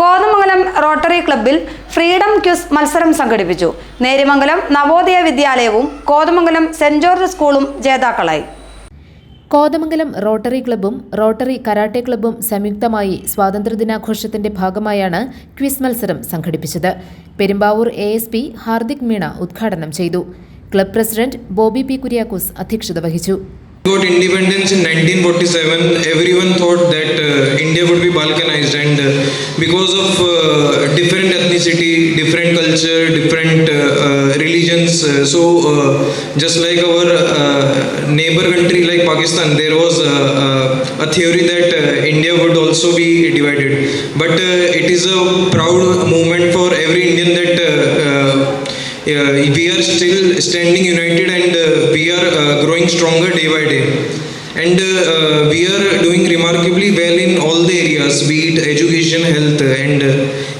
Kothamangalam rotary ക്ലബ്ബിൽ freedom quiz മത്സരം സംഘടിപ്പിച്ചു. നേരിമംഗലം നവോദയ വിദ്യാലയവും കോതമംഗലം സെന്റ് ജോർജ് സ്കൂളും ജേതാക്കളായി. കോതമംഗലം റോട്ടറി ക്ലബ്ബും റോട്ടറി കരാട്ടെ ക്ലബ്ബും സംയുക്തമായി സ്വാതന്ത്ര്യദിനാഘോഷത്തിന്റെ ഭാഗമായാണ് ക്വിസ് മത്സരം സംഘടിപ്പിച്ചത്. Perumbavoor A S P Hardik Meena ഉദ്ഘാടനം ചെയ്തു. Club president Bobby P Kuriakose അധ്യക്ഷത വഹിച്ചു. Got independence in 1947 everyone thought that uh, india would be balkanized and uh, because of uh, different ethnicity different culture different uh, uh, religions uh, so just like our neighbor country like pakistan there was a theory that india would also be divided. But it is a proud moment for every indian that we are still standing united and uh, we are uh, growing stronger day by day. And uh, uh, we are doing remarkably well in all the areas be it education health and uh,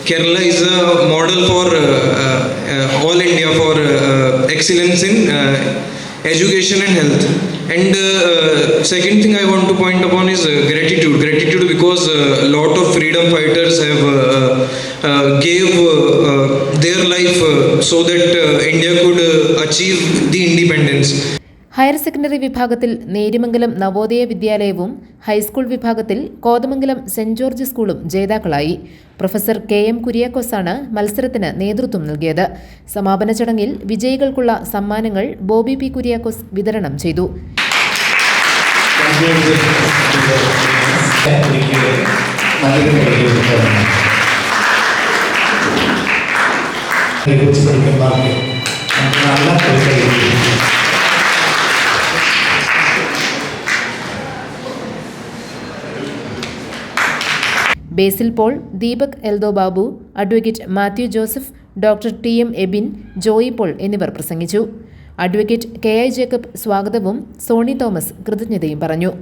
kerala is a model for uh, uh, uh, all india for uh, excellence in uh, education and health. And uh, uh, second thing i want to point upon is uh, gratitude. Gratitude because uh, a lot of freedom fighters have uh, uh, gave so that uh, india could uh, achieve the independence. Higher secondary വിഭാഗത്തിൽ Nerimangalam Navodaya വിദ്യാലയവും high school വിഭാഗത്തിൽ Kothamangalam saint George സ്കൂളും ജേതാക്കളായി. Professor K M കുര്യാക്കോസാണ് മത്സരത്തിന് നേതൃത്വം നൽകിയത്. സമാപന ചടങ്ങിൽ വിജയികൾക്കുള്ള സമ്മാനങ്ങൾ ബോബി പി കുര്യാക്കോസ് വിതരണം ചെയ്തു. Basil Paul Deepak Eldho Babu advocate Mathew Joseph doctor T M Ebin Joy Paul എന്നിവർ പ്രസംഗിച്ചു. അഡ്വക്കേറ്റ് കെ ഐ ജേക്കബ് സ്വാഗതവും സോണി തോമസ് കൃതജ്ഞതയും പറഞ്ഞു.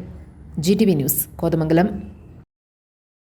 G T V news Kothamangalam.